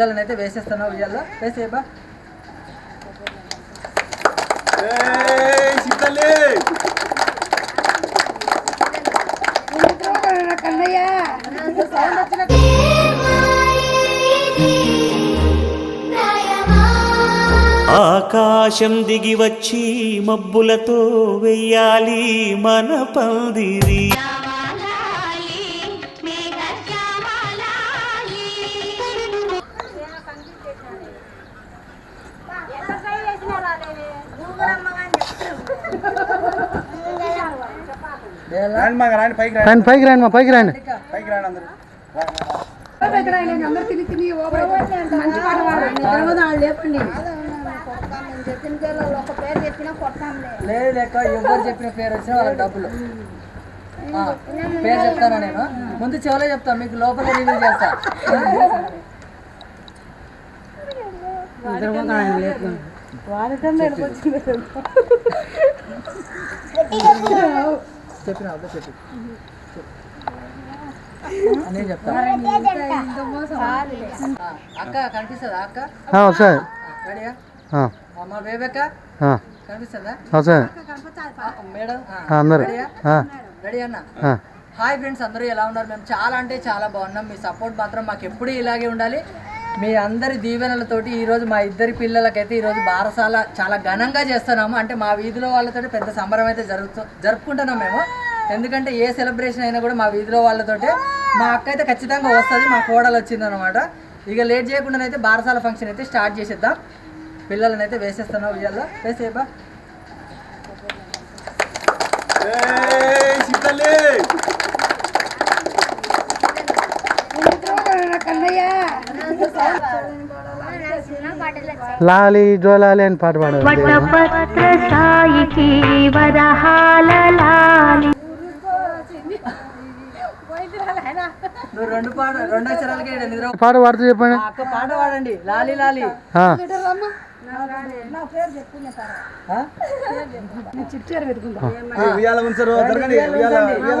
పిల్లలని అయితే వేసేస్తున్నా ఉయ్యాల్లో వేసేయబా ఆకాశం దిగి వచ్చి మబ్బులతో వెయ్యాలి మన పందిరి రాండి పైకి రాండి మా పైకి రండి పైకి రాండి అందరూ. లేదు లేక ఎవరు చెప్పిన పేరు వచ్చినా వాళ్ళకి డబ్బులు. పేరు చెప్తానా నేను? ముందు చెవులో చెప్తా మీకు లోపల రివీల్ చేస్తా. చెప్పిన చెప్పి. నేను అక్క కనిపిస్తుందా అక్క? ఆ, వస్తాయి రెడీయా? ఆ, అమ్మ బేబక్క ఆ, కనిపిస్తుందా? వస్తాయి ఆ, మేడం. అందరు. రెడీ అన్న. హాయ్ ఫ్రెండ్స్ అందరూ ఎలా ఉన్నారు? మేము చాలా అంటే చాలా బాగున్నాం. మీ సపోర్ట్ మాత్రం మాకు ఎప్పుడూ ఇలాగే ఉండాలి. మీ అందరి దీవెనలతోటి ఈరోజు మా ఇద్దరి పిల్లలకైతే ఈరోజు బారసాల చాలా ఘనంగా చేస్తున్నాము. అంటే మా వీధిలో వాళ్ళతోటి పెద్ద సంబరం అయితే జరుగుతూ జరుపుకుంటున్నాం మేము. ఎందుకంటే ఏ సెలబ్రేషన్ అయినా కూడా మా వీధిలో వాళ్ళతోటే మా అక్క అయితే ఖచ్చితంగా వస్తుంది మా కోడలు వచ్చిందనమాట ఇక లేట్ చేయకుండానైతే బారసాల ఫంక్షన్ అయితే స్టార్ట్ చేసేద్దాం. పిల్లలని అయితే వేసేస్తున్నాం ఉయ్యాల్లో వేసేయబ్బా లాలి జోలాలి అని పాట పాడారు వటపత్ర సాయికి వరహాల లాలి. రెండు పాట రెండు అక్షరాలకే ఈడ నిద్ర పాట పాడుతూ చెప్పండి. అక్క పాట పాడండి. లాలి లాలి? ఉయ్యాల ఉంచరు జరగండి ఉయ్యాల ఉయ్యాల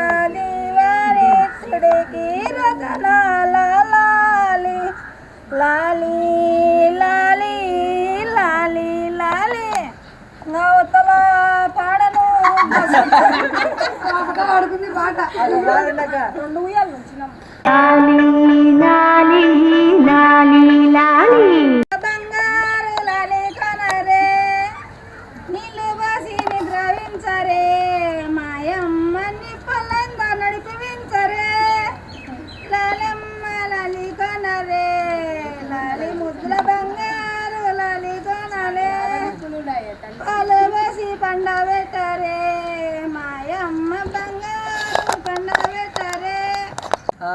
లాలి లాలి లాలి లాలి లాలి. నా ఉత్తల పాడను. ఆడుకుంది పాట. రెండు ఉయ్యాలు లాలి లాలి లాలి.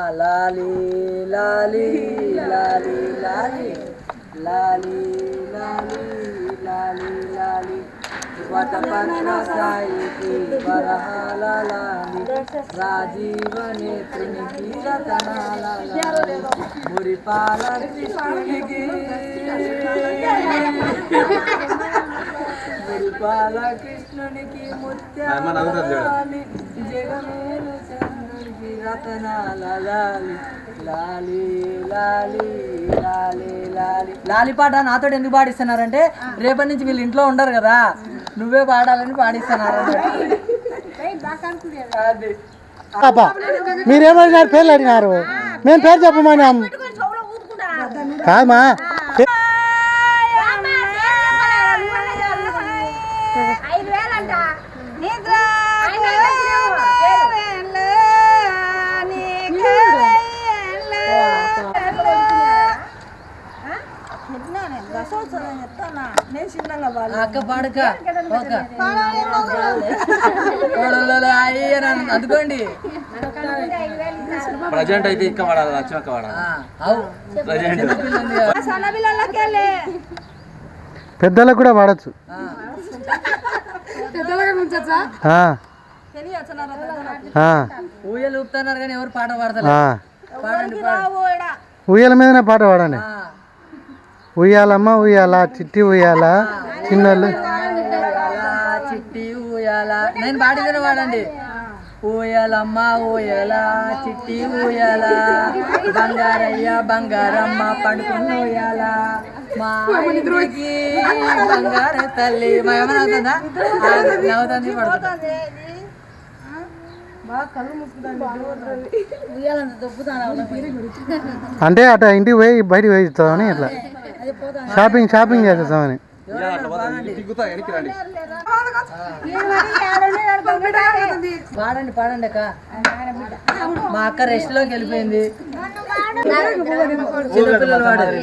ఆ లాలి లాలి లాలి లాలి లాలి లాలి లాలి లాలి వటపత్ర సాయికి వరహాల లాలి రాజీవ నేత్రునికి రతనాల లాలి మురిపాల కృష్ణునికి మురిపాల కృష్ణునికి ముత్యాల లాలి జగమేలు లాలి లాలి లాలి లాలి లాలి లాలి పాట నాతో ఎందుకు పాడిస్తున్నారంటే రేపటి నుంచి వీళ్ళు ఇంట్లో ఉండరు కదా. నువ్వే పాడాలని పాడిస్తున్నారు అది. మీరేమడినారు పేర్లు అడిగినారు. మేము పేరు చెప్పమన్నాం. కాదమ్మా పే- ఐదు వేలంట నిద్ర నేను చిన్నగా ఆ అక్క పాడక అందుకోండి ప్రజెంట్ అయితే ఇంకా వాడాలి వాడాలి. సన్న పిల్లలకి వెళ్ళి పెద్దలకు కూడా ఆ, ఊయలు ఊపుతున్నారు కానీ ఎవరు పాట పాడండి ఉయ్యాల మీదనే పాట పాడండి. ఉయ్యాలమ్మ ఉయ్యాల చిట్టి ఉయ్యాల చిన్నోళ్ళు? చిట్టి ఊయాల నేను పాడిన వాడండి. ఊయలమ్మ ఊయల చిట్టి ఊయల బంగారయ్య బంగారమ్మ పడుకున్న ఊయల మా ఇంటికి బంగారు తల్లి. మా ఏమైనా అవుతుందా నవ్వుతుంది పడుతుంది అంటే అట ఇంటికి పోయి బయటికి పోయి ఇస్తామని ఇట్లా. షాపింగ్ షాపింగ్ రండి. పాడండి పాడండి అక్క. మా అక్క రెస్ట్లోకి వెళ్ళిపోయింది. చిన్నపిల్లలు పాడారు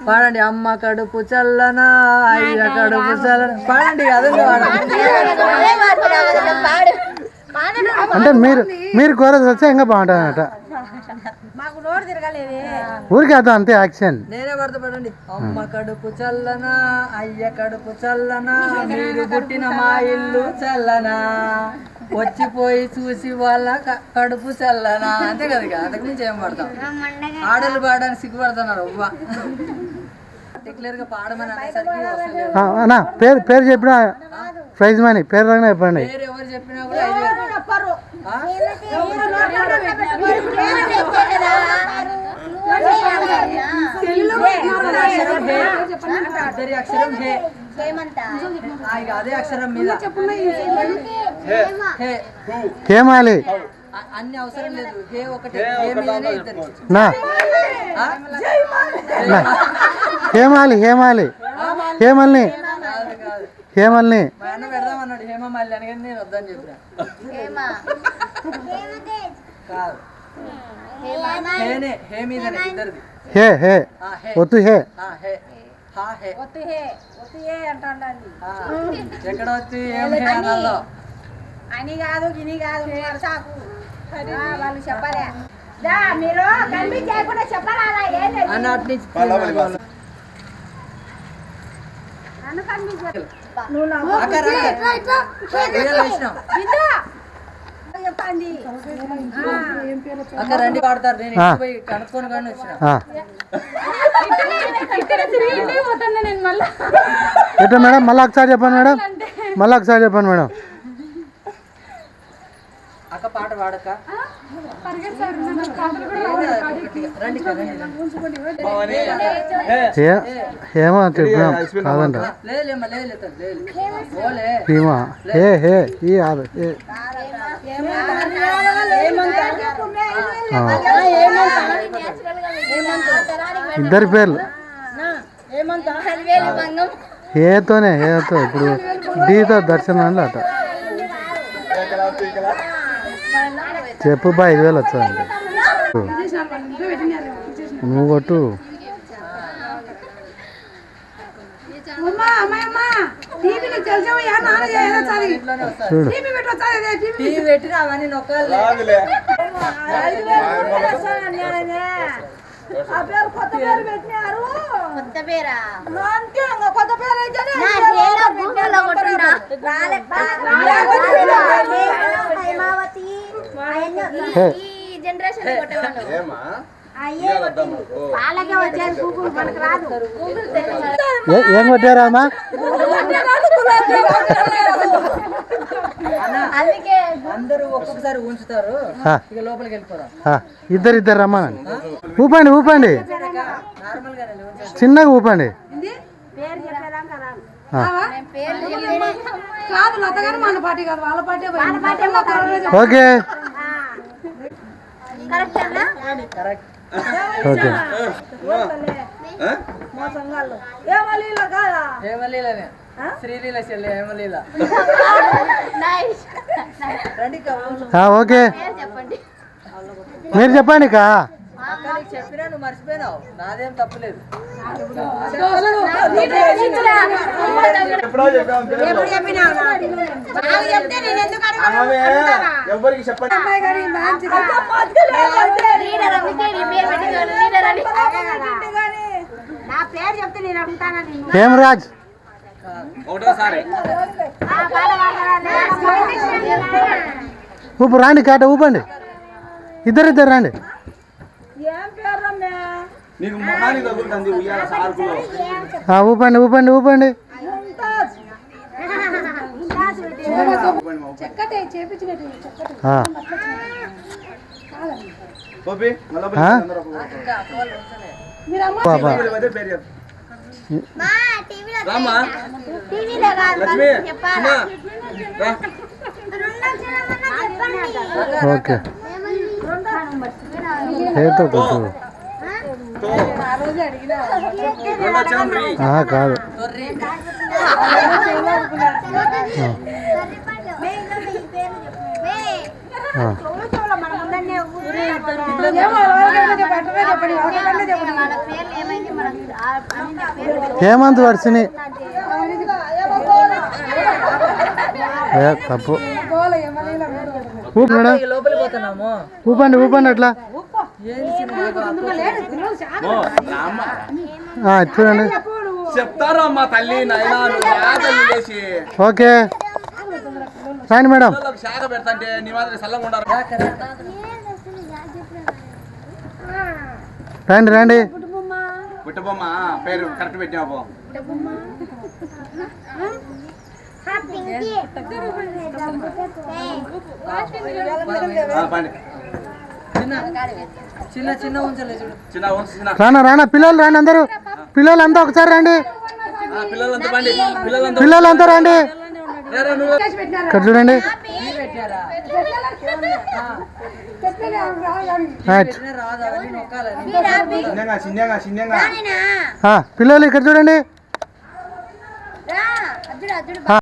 పాడండి అమ్మ కడుపు చల్లనా అయ్య కడుపు చల్లన. పాడండి అదే పాడండి అంటే మీరు మీరు కోరస్ వస్తే ఇంకా బాగుంటుంది తిరగలేదు ఊరికే అర్థం అంతే యాక్షన్. నేనే పడతా పడండి అమ్మ కడుపు చల్లనా అయ్య కడుపు చల్లనా మీరు పుట్టిన మా ఇల్లు చల్లనా. వచ్చిపోయి చూసి వాళ్ళ కడుపు చల్లనా. అంతే కదా ఇక అంతకు మించి ఏం పడతాం. ఆడలు పాడడానికి సిగ్గుపడుతున్నారు అవ్వ. అన్నా పేరు పేరు చెప్పిన ప్రైజ్ మనీ పేరు రాగానే చెప్పండి. పేరు ఎవరు చెప్పినా కూడా? అక్షరం హే. అదే అక్షరం మీద హేమాలి. అన్ని అవసరం లేదు హే ఒకటే నా. హేమాలి హేమాలి. హేమల్ని. హేమల్ని. హే హే హే. ఆ, హే. ఒత్తు హే. ఎక్కడ వచ్చి అని కాదు గిని కాదు సాకు. వాళ్ళు చెప్పలే. మీరు కనిపించకుండా ఏం లేదు అన్న అటు నుంచి నన్ను కనిపించదు అక్క రండి. నేను పోయి కనుక్కొని కానీ వచ్చిన ఎట్లా మేడం? మళ్ళీ ఒకసారి చెప్పండి మేడం. మళ్ళీ ఒకసారి చెప్పండి మేడం. అక్క పాట పాడక. రండి అక్క, కాదంట. భీమా. హే హే ఈ ఆదు హే ఆ. ఇద్దరి పేర్లు. హేతోనే హేతో ఇప్పుడు డీతో దర్శనం అండి అట చెప్పు బా ఐదు వేలు వచ్చాదండి నువ్వు కొట్టు. చూడు. కొత్త పేరు పెట్టినారు. కొత్త పేరా? కొత్త ఏ- కొట్టారా అమ్మా? ఇద్దరు ఇద్దరు రమ్మనండి. ఊపండి ఊపండి. నార్మల్ గానే ఉంచండి చిన్నగా ఊపండి. ఓకే. Correct okay. మా సంఘాల్లో. ఏమలీలో కాదా? హేమలీలనే శ్రీలీల చెల్లి హేమలీల నైస్ రండి అక్క, కూర్చో. ఆ, ఓకే. చెప్పండి. మీరు చెప్పండి కా మా నీకు చెప్పినా నువ్వు మర్చిపోయినావు నాదేం తప్పులేదు ఎవరికి చెప్పండి నా పేరు చెప్తే నేను అడుగుతానా ఒకటోసారి ఊపు రాండి కాట ఊపండి ఇద్దరు ఇద్దరు నీకు మొహానికి తగులుతుంది ఉయ్యాల సార్కులో. ఆ, ఊపండి ఊపండి ఊపండి. ఓకే. చేతో కొట్టు తో. రెండో వచ్చాం రీ. ఆ, కాదు హేమంత్ వర్షిని ఏ తప్పు ఊపండి ఊపండి అట్లా చూడండి. చెప్తారు అమ్మా తల్లి ఓకే. రండి మేడం. శాఖ పెడతాంటే నీ మాదిరి సల్లంగా ఉండాలి. రండి రండి పుట్టబొమ్మ. పేరు కరెక్ట్ పెట్టినావు పండి. రానా రానా పిల్లలు రండి అందరూ. పిల్లలంతా ఒకసారి రండి. ఆ, పిల్లలంతా రండి. ఇక్కడ చూడండి. పిల్లలు ఇక్కడ చూడండి.